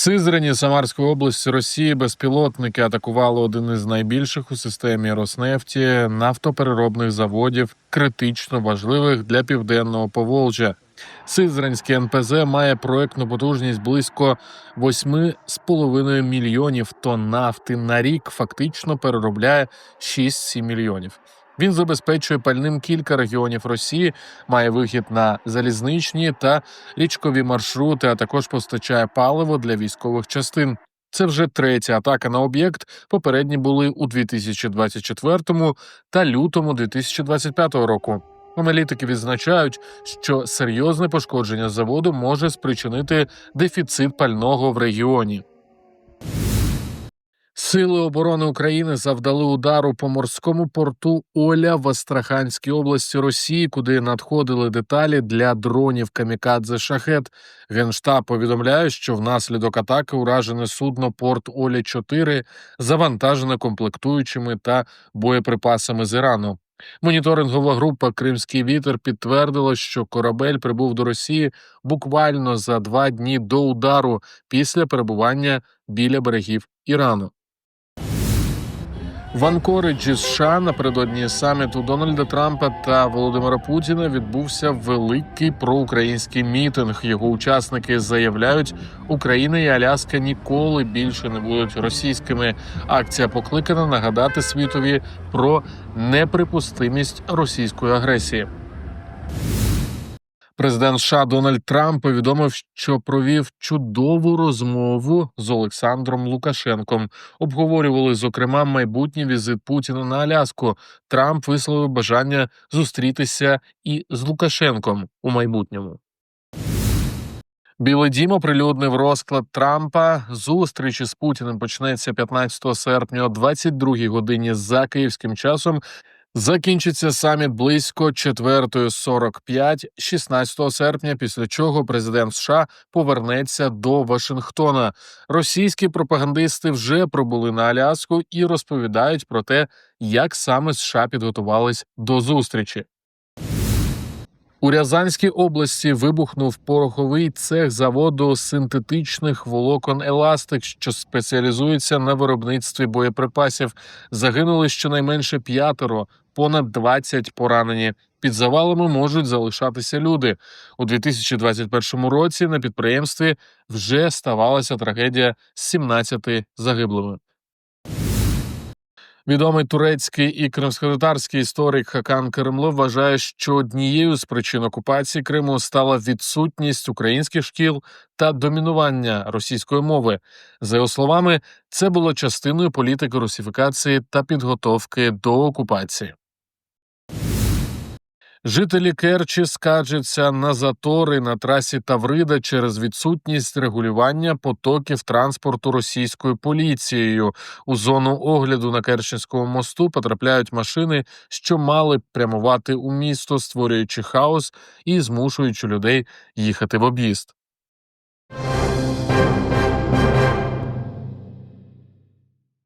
Сизрані Самарської області Росії безпілотники атакували один із найбільших у системі Роснефті нафтопереробних заводів, критично важливих для південного Поволжя. Сизранський НПЗ має проектну потужність близько 8,5 мільйонів тонн нафти на рік. Фактично переробляє 6-7 мільйонів. Він забезпечує пальним кілька регіонів Росії, має вихід на залізничні та річкові маршрути, а також постачає паливо для військових частин. Це вже третя атака на об'єкт. Попередні були у 2024 та лютому 2025 року. Аналітики відзначають, що серйозне пошкодження заводу може спричинити дефіцит пального в регіоні. Сили оборони України завдали удару по морському порту Оля в Астраханській області Росії, куди надходили деталі для дронів Камікадзе Шахет. Генштаб повідомляє, що внаслідок атаки уражене судно Порт Оля 4 завантажене комплектуючими та боєприпасами з Ірану. Моніторингова група Кримський вітер підтвердила, що корабель прибув до Росії буквально за два дні до удару після перебування біля берегів Ірану. В Анкориджі США напередодні саміту Дональда Трампа та Володимира Путіна відбувся великий проукраїнський мітинг. Його учасники заявляють, Україна і Аляска ніколи більше не будуть російськими. Акція покликана нагадати світові про неприпустимість російської агресії. Президент США Дональд Трамп повідомив, що провів чудову розмову з Олександром Лукашенком. Обговорювали зокрема майбутній візит Путіна на Аляску. Трамп висловив бажання зустрітися і з Лукашенком у майбутньому. Білий дім оприлюднив розклад Трампа. Зустріч із Путіним почнеться 15 серпня о 22 годині за київським часом. Закінчиться саміт близько 4.45 16 серпня, після чого президент США повернеться до Вашингтона. Російські пропагандисти вже прибули на Аляску і розповідають про те, як саме США підготувались до зустрічі. У Рязанській області вибухнув пороховий цех заводу синтетичних волокон Еластик, що спеціалізується на виробництві боєприпасів. Загинули щонайменше п'ятеро, понад 20 поранені. Під завалами можуть залишатися люди у 2021 році. На підприємстві вже ставалася трагедія з 17 загиблими. Відомий турецький і кримськотатарський історик Хакан Керемло вважає, що однією з причин окупації Криму стала відсутність українських шкіл та домінування російської мови. За його словами, це було частиною політики русифікації та підготовки до окупації. Жителі Керчі скаржаться на затори на трасі Таврида через відсутність регулювання потоків транспорту російською поліцією. У зону огляду на Керченському мосту потрапляють машини, що мали б прямувати у місто, створюючи хаос і змушуючи людей їхати в об'їзд.